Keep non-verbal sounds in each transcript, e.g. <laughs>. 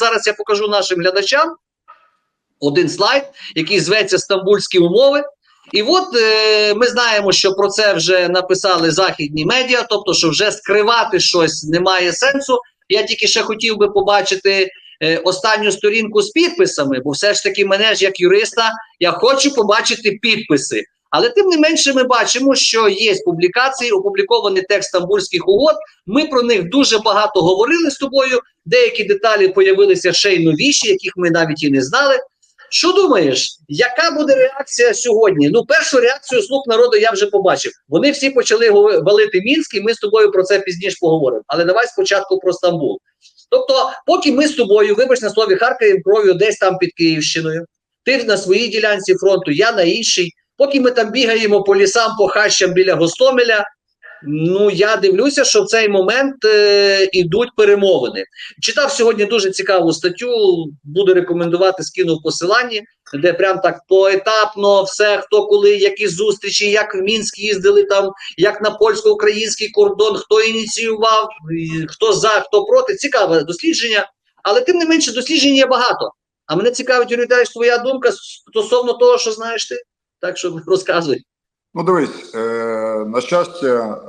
Зараз я покажу нашим глядачам один слайд, який зветься Стамбульські умови. І от е, ми знаємо, що про це вже написали західні медіа, тобто, що вже скривати щось немає сенсу. Я тільки ще хотів би побачити е, останню сторінку з підписами, бо все ж таки мене ж як юриста, я хочу побачити підписи. Але тим не менше, ми бачимо, що є публікації, опублікований текст стамбульських угод. Ми про них дуже багато говорили з тобою. Деякі деталі появилися ще й новіші, яких ми навіть і не знали. Що думаєш, яка буде реакція сьогодні? Ну, першу реакцію слуг народу я вже побачив. Вони всі почали валити Мінськ, і ми з тобою про це пізніше поговоримо. Але давай спочатку про Стамбул. Тобто, поки ми з тобою, вибач на слові Харкові кров'ю десь там під Київщиною, ти на своїй ділянці фронту, я на іншій. Поки ми там бігаємо по лісам, по хащам біля Гостомеля. Ну я дивлюся, що в цей момент е, ідуть перемовини. Читав сьогодні дуже цікаву статтю. Буду рекомендувати, скину в посиланні, де прям так поетапно все, хто коли, які зустрічі, як в Мінськ їздили там, як на польсько-український кордон, хто ініціював, хто за, хто проти. Цікаве дослідження, але тим не менше досліджень є багато. А мене цікавить, Юрій твоя думка стосовно того, що знаєш ти. Так що <laughs> розказуй. Ну, дивись, е, на щастя,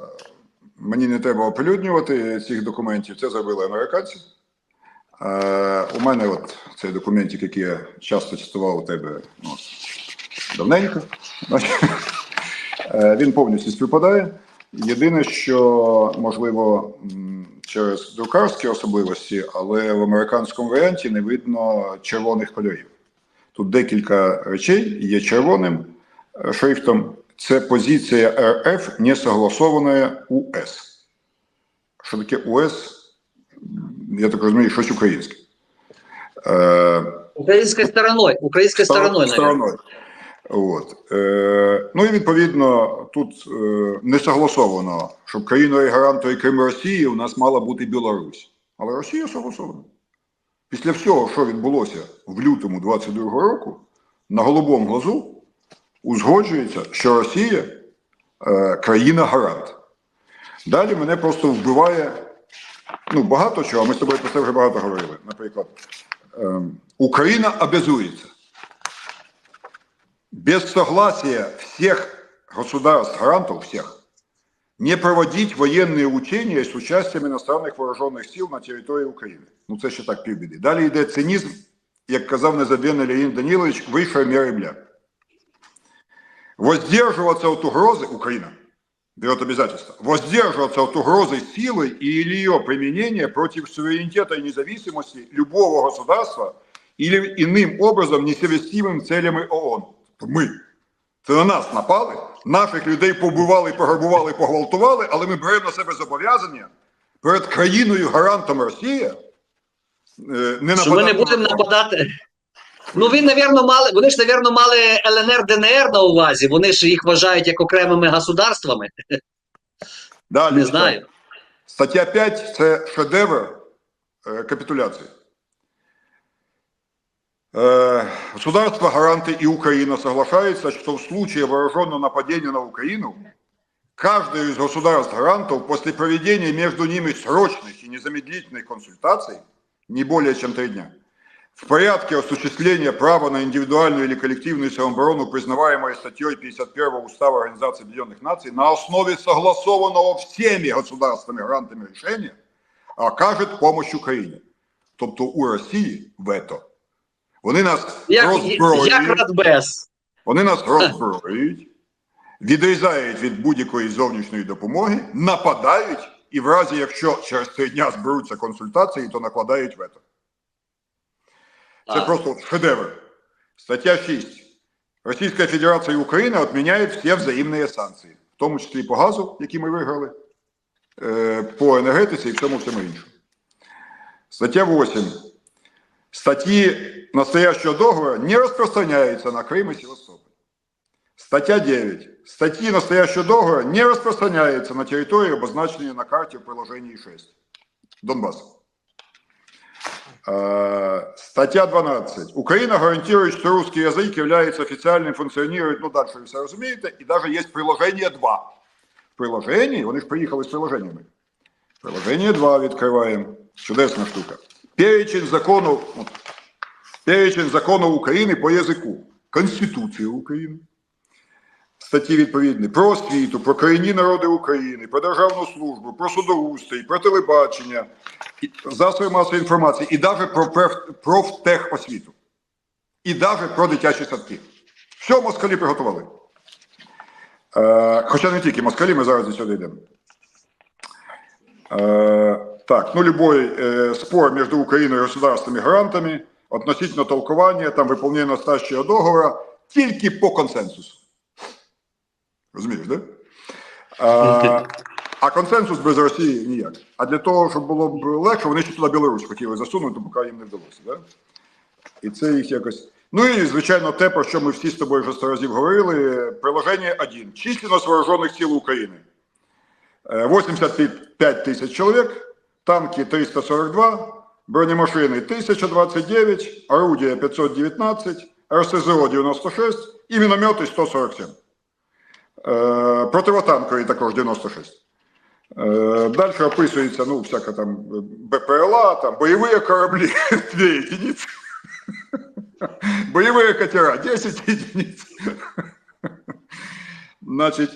мені не треба оприлюднювати цих документів. Це зробили американці. Е, у мене от цей документик, який я часто цитував у тебе ну, давненько. Е, Він повністю співпадає. Єдине, що можливо через друкарські особливості, але в американському варіанті не видно червоних кольорів. Тут декілька речей є червоним шрифтом. Це позиція РФ не согласована УС. Що таке УС? Я так розумію, щось українське. Е, Українською стороною. Українською стороною. стороною. От. Е, ну і відповідно тут е, не согласовано, щоб країною гарантою крім Росії у нас мала бути Білорусь. Але Росія согласована. Після всього, що відбулося в лютому 22-го року, на голубому глазу узгоджується, що Росія е, країна гарант. Далі мене просто вбиває ну, багато чого, ми з тобою про це вже багато говорили. Наприклад, ем, Україна обязується без согласия всех государств-гарантов, всех, не проводить военные учения с участием иностранных вооруженных сил на території України. Ну це ще так півбіди. Далі йде цинізм, як казав незабвенний Леонід Данилович, вищої міри бля. Воздерживаться от угрозы, Украина берет обязательство, воздерживаться от угрозы силы или ее применения против суверенитета и независимости любого государства или иным образом несовместимым целями ООН. Ми. Це на нас напали, наших людей побивали, пограбували, погвалтували, але ми беремо на себе зобов'язання перед країною гарантом Росія е, не Що ми не нападати будемо на- нападати. Ну, він, навірно, мали, вони ж, навірно, мали ЛНР, ДНР на увазі. Вони ж їх вважають як окремими государствами. <laughs> Далі, Не знаю. Стаття 5 – це шедевр е, капитуляции. Э, Государства, гаранты и Украина соглашаются, что в случае вооруженного нападения на Украину каждое из государств-гарантов после проведения между ними срочных и незамедлительных консультаций, не более чем три дня, в порядке осуществления права на индивидуальную или коллективную самооборону, признаваемой статьей 51 Устава Организации Объединенных Наций, на основе согласованного всеми государствами-гарантами решения, окажет помощь Украине. Тобто у Росії вето. Вони нас Як, роззброюють, як Радбез. вони нас роззброюють, відрізають від будь-якої зовнішньої допомоги, нападають і в разі, якщо через три дня зберуться консультації, то накладають вето. Це просто шедевр. Стаття 6. Російська Федерація і Україна відміняють всі взаємні санкції, в тому числі по газу, які ми виграли, е, по енергетиці і всьому всьому іншому. Стаття 8. Статьи настоящего договора не распространяются на Крым и Севастополь. Статья 9. Статьи настоящего договора не распространяются на территории, обозначенные на карте в приложении 6. Донбасс. Э, Статья 12. Украина гарантирует, что русский язык является официальным функционирует, ну дальше вы все разумеете, и даже есть приложение 2. В приложении, вони ж приїхали з приложеннями. Приложение 2 відкриваємо. Чудесна штука. Перечень законов, вот, перечень законов України по язику. Конституція України, статті відповідні про освіту, про корінні народи України, про державну службу, про судоустрій, про телебачення, і- засоби масової інформації і навіть про пев- профтехосвіту. І навіть про дитячі садки. Все москалі приготували. Е, хоча не тільки москалі, ми зараз до цього йдемо. Э, так, ну любой э, спор между Украиной и государствами-гарантами относительно толкования, там выполнения настоящего договора, тільки по консенсусу. Розумієш, да? А, а консенсус без Росії ніяк. А для того, щоб було б легше, вони ще туди Білорусь хотіли засунути, поки їм не вдалося. Да? І це їх якось. Ну і, звичайно, те, про що ми всі з тобою вже сто разів говорили, приложення 1. Численность вооружених сил України. Э, 85 тысяч человек, танки 342, бронемашины 1029, орудия 519, РСЗО 96 і міномети 147. Е, Противотанкові також 96. Е, Далі описується, ну, всяка там е, БПЛА, там, бойові кораблі <laughs> 2 единиці. Бойові катера 10 единиць.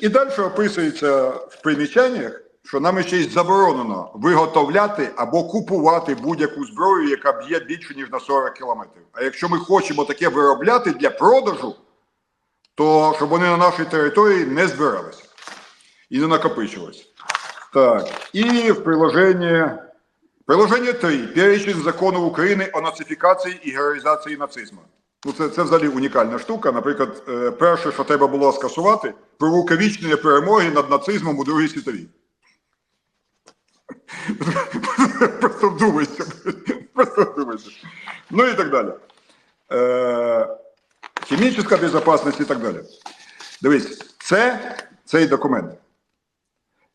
І далі описується в примічаннях, що нам ще й заборонено виготовляти або купувати будь-яку зброю, яка б'є більше, ніж на 40 кілометрів. А якщо ми хочемо таке виробляти для продажу, то щоб вони на нашій території не збиралися і не накопичувалися. Так, і в приложенні, приложення 3. Перечень законів України о нацифікації і героїзації нацизму. Ну, це, це взагалі унікальна штука. Наприклад, е, перше, що треба було скасувати, пророкавічні перемоги над нацизмом у Другій світовій. Просто вдумайся. Просто вдумайся. Ну і так далі. Хімічна безпечність і так далі. Дивись, це цей документ.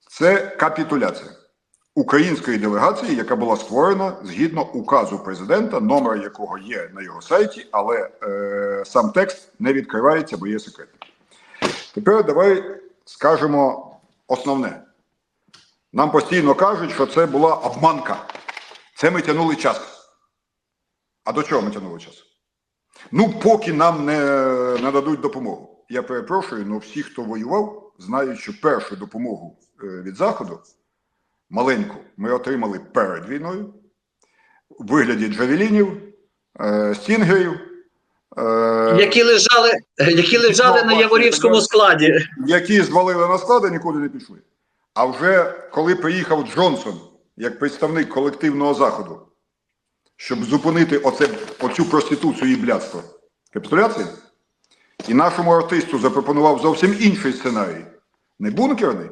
Це капітуляція української делегації, яка була створена згідно указу президента, номер якого є на його сайті, але е, сам текст не відкривається, бо є секретний. Тепер давай скажемо основне. Нам постійно кажуть, що це була обманка. Це ми тягнули час. А до чого ми тягнули час? Ну, поки нам не нададуть допомогу. Я перепрошую, але всі, хто воював, знають, що першу допомогу е, від Заходу, маленьку, ми отримали перед війною у вигляді джавелінів, е, стінгерів, е, Які лежали, які лежали на Яворівському складі. які звалили на склади, нікуди не пішли. А вже коли приїхав Джонсон як представник колективного заходу, щоб зупинити оце, оцю проституцію і блядство капітуляції, і нашому артисту запропонував зовсім інший сценарій. Не бункерний,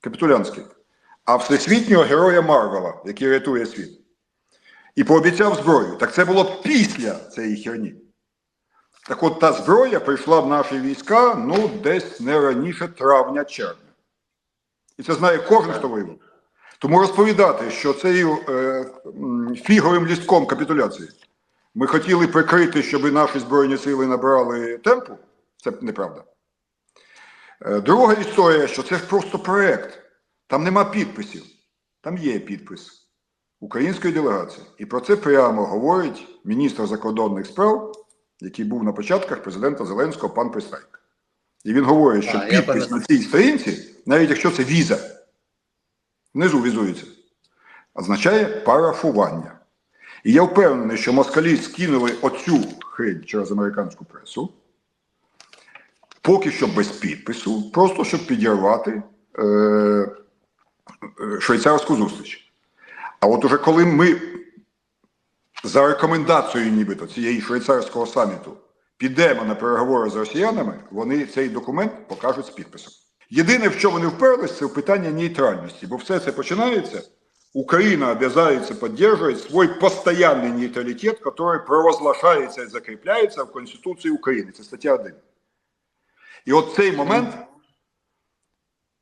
капітулянський, а всесвітнього героя Марвела, який рятує світ. І пообіцяв зброю. Так це було після цієї херні. Так от та зброя прийшла в наші війська ну десь не раніше травня-червня. І це знає кожен, хто воював. Тому розповідати, що цією е, фіговим лістком капітуляції ми хотіли прикрити, щоб наші Збройні сили набрали темпу, це неправда. Е, друга історія, що це просто проект. Там нема підписів. Там є підпис української делегації. І про це прямо говорить міністр закордонних справ, який був на початках президента Зеленського, пан Пристайк. І він говорить, що А, підпис на цій сторінці, навіть якщо це віза, внизу візується, означає парафування. І я впевнений, що москалі скинули оцю хрень через американську пресу, поки що без підпису, просто щоб підірвати е, е, швейцарську зустріч. А от уже коли ми за рекомендацією нібито цієї швейцарського саміту підемо на переговори з росіянами, вони цей документ покажуть з підписом. Єдине, в що вони вперлись, це питання нейтральності, бо все це починається. Украина обязуется поддерживать свой постоянный нейтралитет, который провозглашается и закрепляется в Конституции України. Це стаття 1. І от цей момент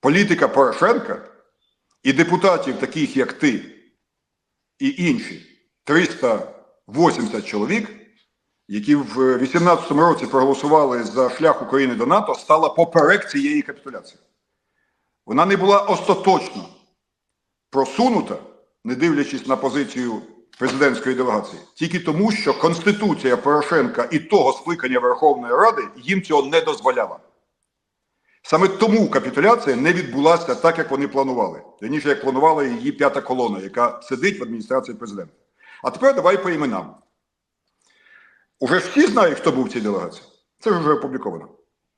політика Порошенка і депутатів, таких як ти і інші, 380 чоловік, які в 2018 році проголосували за шлях України до НАТО, стала поперек цієї капітуляції. Вона не була остаточно просунута, не дивлячись на позицію президентської делегації тільки тому, що Конституція Порошенка і того скликання Верховної Ради їм цього не дозволяла. Саме тому капітуляція не відбулася так, як вони планували. Раніше, як планувала її п'ята колона, яка сидить в адміністрації президента. А тепер давай по іменам. Уже всі знають, хто був в цій делегації. Це ж вже опубліковано.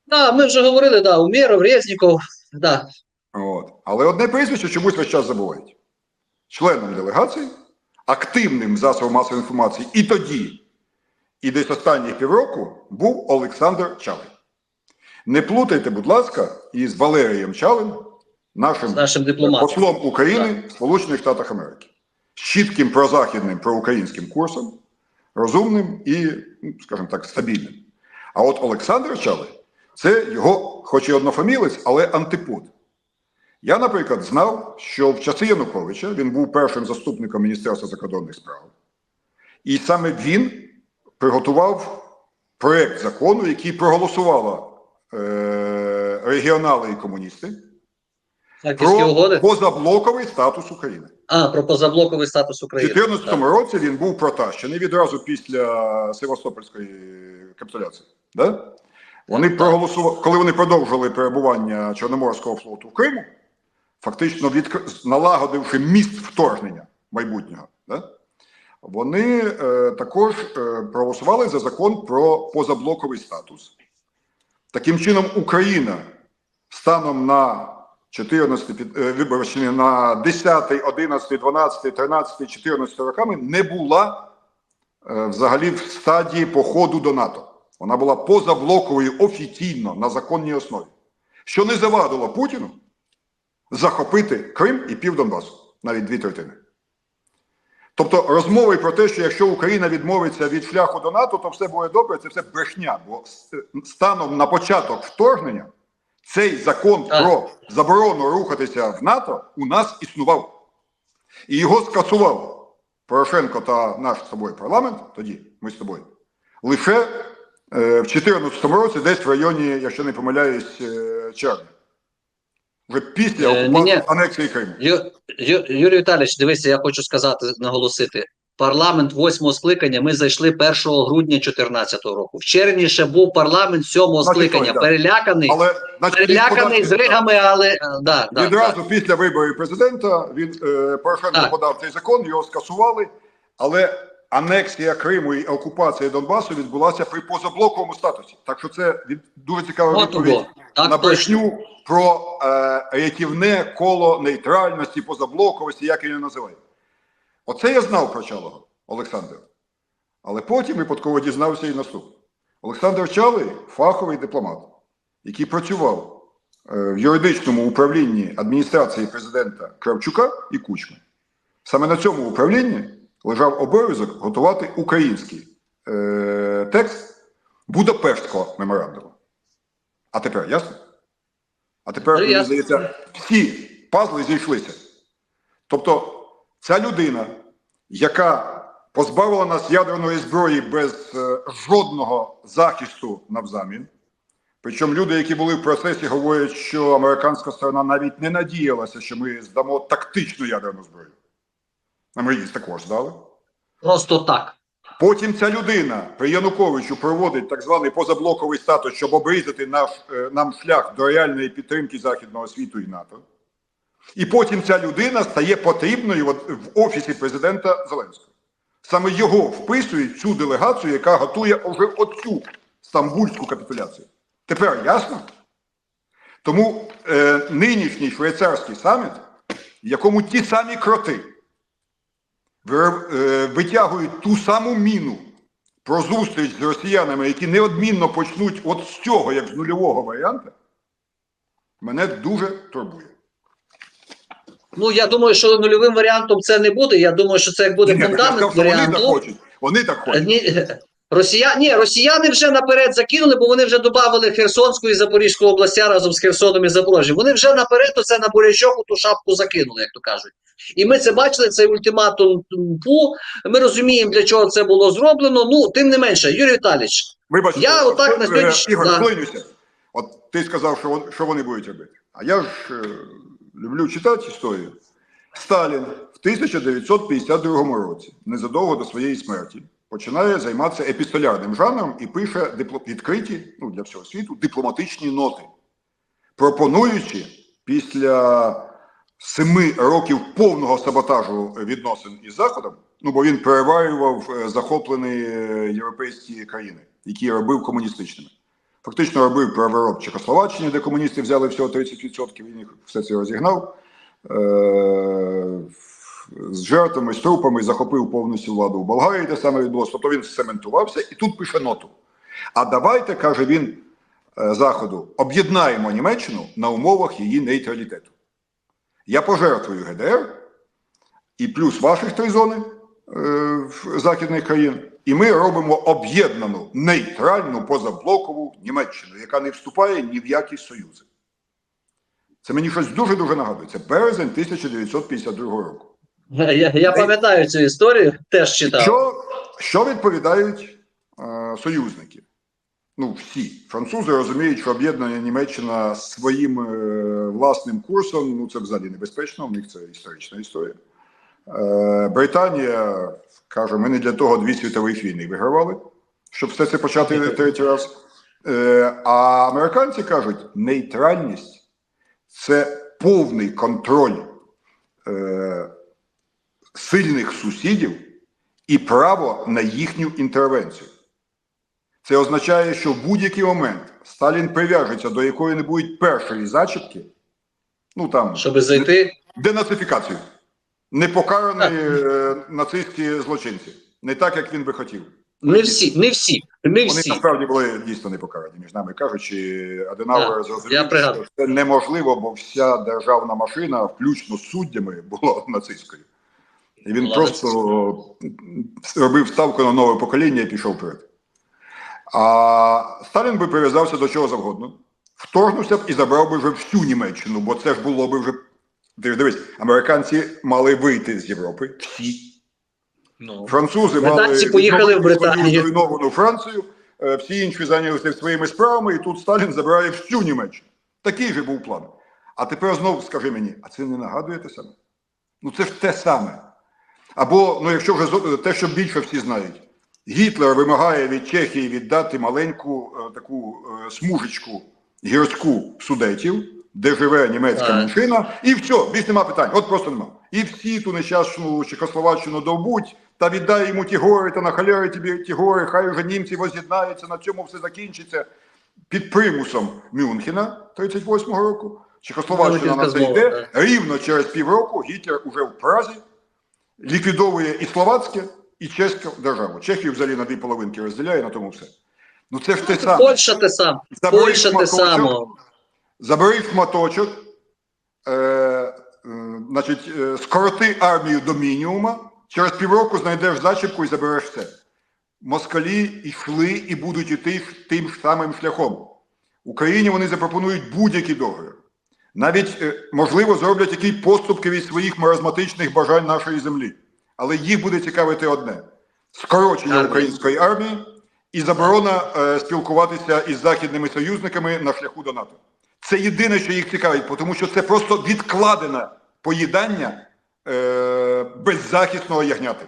Да, ми вже говорили, да, Умєров, Резніков, да. От. Але одне прізвище чомусь весь час забувають. Членом делегації, активним засобом масової інформації і тоді, і десь останніх півроку був Олександр Чалий. Не плутайте, будь ласка, із Валерієм Чалим, нашим нашим дипломатом. послом України в Сполучених Штатах Америки, з чітким прозахідним проукраїнським курсом, розумним і, ну, скажімо так, стабільним. А от Олександр Чалий це його, хоч і однофамілець, але антипод. Я, наприклад, знав, що в часи Януковича він був першим заступником Міністерства закордонних справ. І саме він приготував проєкт закону, який проголосували е- регіонали і комуністи Харківські про угоди. позаблоковий статус України. А, про позаблоковий статус України. У 2014 році він був протащений відразу після Севастопольської капітуляції. Да? Вони Так. проголосували, коли вони продовжили перебування Чорноморського флоту в Криму, фактично відкр... налагодивши міст вторгнення майбутнього. Да? Вони е, також е, проголосували за закон про позаблоковий статус. Таким чином, Україна станом на 14, під- е, на 10, 11, 12, 13, 14 роками не була е, взагалі в стадії походу до НАТО. Вона була позаблоковою офіційно на законній основі, що не завадило Путіну захопити Крим і пів Донбасу, навіть дві третини. Тобто розмови про те, що якщо Україна відмовиться від шляху до НАТО, то все буде добре, це все брехня. Бо станом на початок вторгнення цей закон Так. про заборону рухатися в НАТО у нас існував. І його скасував Порошенко та наш з тобою парламент, тоді ми з тобою, лише е, в 2014 році, десь в районі, якщо не помиляюсь, е, червня. Вже після Е, окупації анексії Криму. Ю, Ю, Юрій Віталійович, дивися, я хочу сказати, наголосити. Парламент восьмого скликання ми зайшли 1 грудня 2014 року. В червні ще був парламент сьомого скликання. ой. Переляканий, Але значить, переляканий з ригами, але е, да, да, Відразу да. після виборів президента він е, Порошенко Так. подав цей закон, його скасували, але анексія Криму і окупація Донбасу відбулася при позаблоковому статусі. Так що це від, дуже цікава відповідь. Так, на брехню про е, рятівне коло нейтральності, позаблоковості, як її називають. Оце я знав про Чалого, Олександр. Але потім випадково дізнався і наступне. Олександр Чалий фаховий дипломат, який працював е, в юридичному управлінні адміністрації президента Кравчука і Кучми. Саме на цьому управлінні лежав обов'язок готувати український е, текст Будапештського меморандуму. А тепер ясно? А тепер, Ну, мені здається, всі пазли зійшлися. Тобто, ця людина, яка позбавила нас ядерної зброї без е, жодного захисту навзамін, Причому люди, які були в процесі, говорять, що американська сторона навіть не надіялася, що ми здамо тактичну ядерну зброю. А ми її також дали. Просто так. Потім ця людина при Януковичу проводить так званий позаблоковий статус, щоб обрізати наш, е, нам шлях до реальної підтримки Західного світу і НАТО. І потім ця людина стає потрібною от в офісі президента Зеленського. Саме його вписують цю делегацію, яка готує вже оцю стамбульську капітуляцію. Тепер ясно? Тому е, нинішній швейцарський саміт, в якому ті самі кроти е, витягують ту саму міну про зустріч з росіянами, які неодмінно почнуть от з цього, як з нульового варіанта, мене дуже турбує. Ну я думаю, що нульовим варіантом це не буде. Я думаю, що це як буде фундамент вони так хочуть. Вони так хочуть. Ні, е, Росія... Ні, росіяни вже наперед закинули, бо вони вже додали Херсонську і Запорізьку областя разом з Херсоном і Запоріжжям. Вони вже наперед оце на бурячок у ту шапку закинули, як то кажуть. І ми це бачили, цей ультиматум ПУ. Ми розуміємо, для чого це було зроблено. Ну, тим не менше, Юрій Віталійович, Вибачте, я отак на сьогоднішній- Ігор, да. От ти сказав, що, вони будуть робити. А я ж е, люблю читати історію. Сталін в 1952 році, незадовго до своєї смерті, починає займатися епістолярним жанром і пише відкриті ну, для всього світу дипломатичні ноти, пропонуючи після семи років повного саботажу відносин із Заходом, ну бо він переварював е, захоплені е, європейські країни, які робив комуністичними. Фактично робив переворот в Чехословаччині, де комуністи взяли всього 30%, він їх все це розігнав. Е, з жертвами, з трупами захопив повністю владу в Болгарії, де саме відбулося. Тобто він цементувався і тут пише ноту. А давайте, каже він е, Заходу, об'єднаємо Німеччину на умовах її нейтралітету. Я пожертвую ГДР і плюс ваших три зони е, західних країн, і ми робимо об'єднану нейтральну позаблокову Німеччину, яка не вступає ні в які союзи. Це мені щось дуже-дуже нагадує. Це березень 1952 року. Я, я пам'ятаю цю історію, теж читав. Що, що відповідають е, союзники? Ну, всі. Французи розуміють, що об'єднання Німеччина своїм е, власним курсом, ну це взагалі небезпечно, у них це історична історія. Е, Британія каже, ми не для того дві світових війни вигравали, щоб все це почати третій раз. Е, а американці кажуть, нейтральність це повний контроль е, сильних сусідів і право на їхню інтервенцію. Це означає, що в будь-який момент Сталін прив'яжеться до якої-небудь першої зачіпки, ну там Щоб зайти. денацифікацію, непокарані е, нацистські злочинці, не так, як він би хотів. Не всі, не всі, не Вони всі. насправді були дійсно непокарані, між нами кажучи, Аденауер зрозумів, що це неможливо, бо вся державна машина, включно з суддями, була нацистською. І він Була просто робив ставку на нове покоління і пішов вперед. А Сталін би прив'язався до чого завгодно, вторгнувся б і забрав би вже всю Німеччину, бо це ж було би вже. Ти ж дивись, американці мали вийти з Європи всі. Ну. Французи Британці мали поїхали в Британію. зруйновану Францію, е, всі інші зайнялися своїми справами, і тут Сталін забирає всю Німеччину. Такий же був план. А тепер знову скажи мені, а це не нагадує те саме? Ну це ж те саме. Або, ну якщо вже зо- те, що більше всі знають, Гітлер вимагає від Чехії віддати маленьку е, таку е, смужечку гірську судетів, де живе німецька меншина, і все, більш нема питань. От просто нема. І всі ту нещасну Чехословаччину довбуть, та віддай йому ті гори, та на халери тобі ті гори, хай уже німці воз'єднаються, на цьому все закінчиться. Під примусом Мюнхена 38-го року. Чехословаччина на це йде. Рівно через півроку Гітлер уже в Празі ліквідовує і словацьке, і чеську державу. Чехію взагалі на дві половинки розділяє, на тому все. Ну це ж те саме. Польща те саме. Польща те саме. Забери шматочок, е, е, значить, е, скороти армію до мінімума, через півроку знайдеш зачіпку і забереш все. Москалі йшли і будуть іти тим ж самим шляхом. Україні вони запропонують будь-які договір. Навіть, е, можливо, зроблять які поступки від своїх маразматичних бажань нашої землі. Але їх буде цікавити одне: скорочення української армії і заборона е, спілкуватися із західними союзниками на шляху до НАТО. Це єдине, що їх цікавить, тому що це просто відкладене поїдання е, беззахисного ягняти.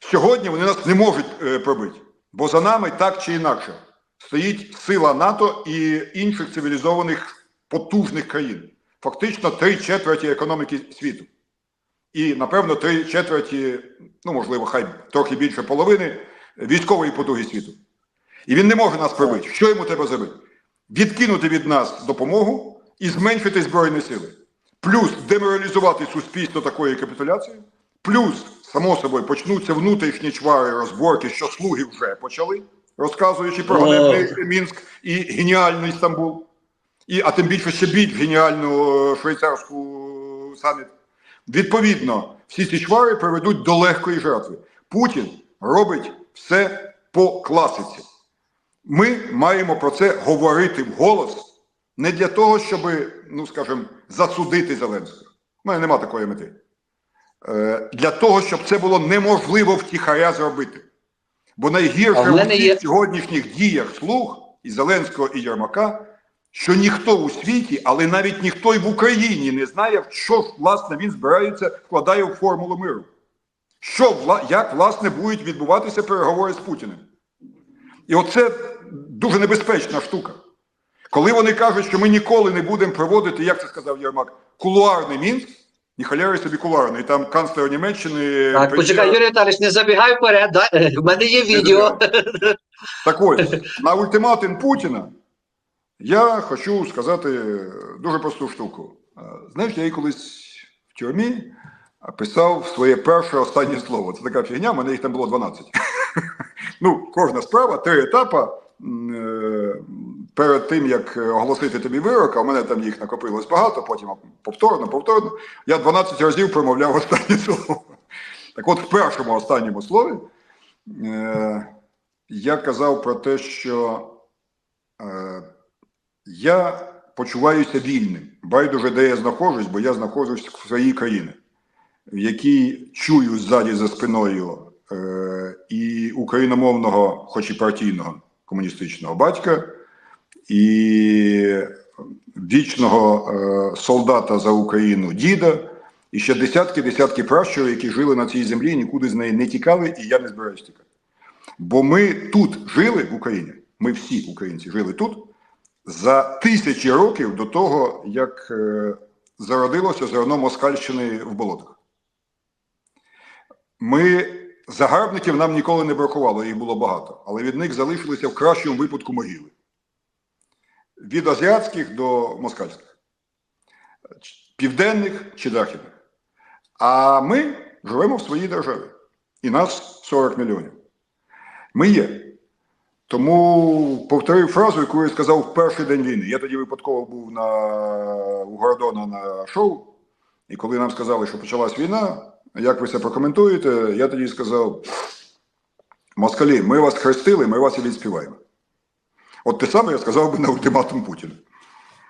Сьогодні вони нас не можуть е, пробити, бо за нами так чи інакше стоїть сила НАТО і інших цивілізованих потужних країн. Фактично три четверті економіки світу. І, напевно, три четверті, ну можливо, хай трохи більше половини військової потуги світу. І він не може нас пробити. Що йому треба зробити? Відкинути від нас допомогу і зменшити Збройні сили. Плюс деморалізувати суспільство такої капітуляції, плюс, само собою, почнуться внутрішні чвари розборки, що слуги вже почали, розказуючи про ганебний Мінськ і геніальний Стамбул. І, а тим більше ще більш геніальну е, швейцарську саміт. Відповідно, всі ці чвари приведуть до легкої жертви. Путін робить все по класиці. Ми маємо про це говорити вголос не для того, щоб, ну скажімо, засудити Зеленського. У мене нема такої мети. Е, для того, щоб це було неможливо втіхаря зробити. Бо найгірше в є- сьогоднішніх діях слуг і Зеленського, і Єрмака, що ніхто у світі, але навіть ніхто й в Україні не знає, в що ж, власне він збирається, вкладає в формулу миру. Що, як, власне, будуть відбуватися переговори з Путіним. І оце дуже небезпечна штука. Коли вони кажуть, що ми ніколи не будемо проводити, як це сказав Єрмак, кулуарний Мінськ, ні халяри собі кулуарний, там канцлер Німеччини. Так, прем'єр- почекай, Юрій Віталійович, не забігай вперед. Да? У мене є відео. Так ось, на ультиматум Путіна я хочу сказати дуже просту штуку. Знаєш, я їй колись в тюрмі писав своє перше останнє слово. Це така фігня, в мене їх там було 12. <laughs> Ну, кожна справа, три етапи. Е, Перед тим, як оголосити тобі вирок, а в мене там їх накопилось багато, потім повторно, повторно. Я 12 разів промовляв останнє слово. Так от, в першому останньому слові е, я казав про те, що е, я почуваюся вільним. Байдуже, де я знаходжусь, бо я знаходжусь в своїй країні, в якій чую ззаді за спиною і україномовного, хоч і партійного комуністичного батька, і вічного е, солдата за Україну діда, і ще десятки-десятки пращурів, які жили на цій землі, нікуди з неї не тікали, і я не збираюсь тікати. Бо ми тут жили в Україні, ми всі українці жили тут за тисячі років до того, як е, зародилося зерно Москальщини в болотах. Ми загарбників нам ніколи не бракувало, їх було багато, але від них залишилися в кращому випадку могили. Від азіатських до москальських, південних чи західних. А ми живемо в своїй державі. І нас 40 мільйонів. Ми є. Тому повторив фразу, яку я сказав в перший день війни. Я тоді випадково був на, у Гордона на шоу, і коли нам сказали, що почалась війна, як ви це прокоментуєте, я тоді сказав: Москалі, ми вас хрестили, ми вас і відспіваємо. От те саме я сказав би на ультиматум Путіна.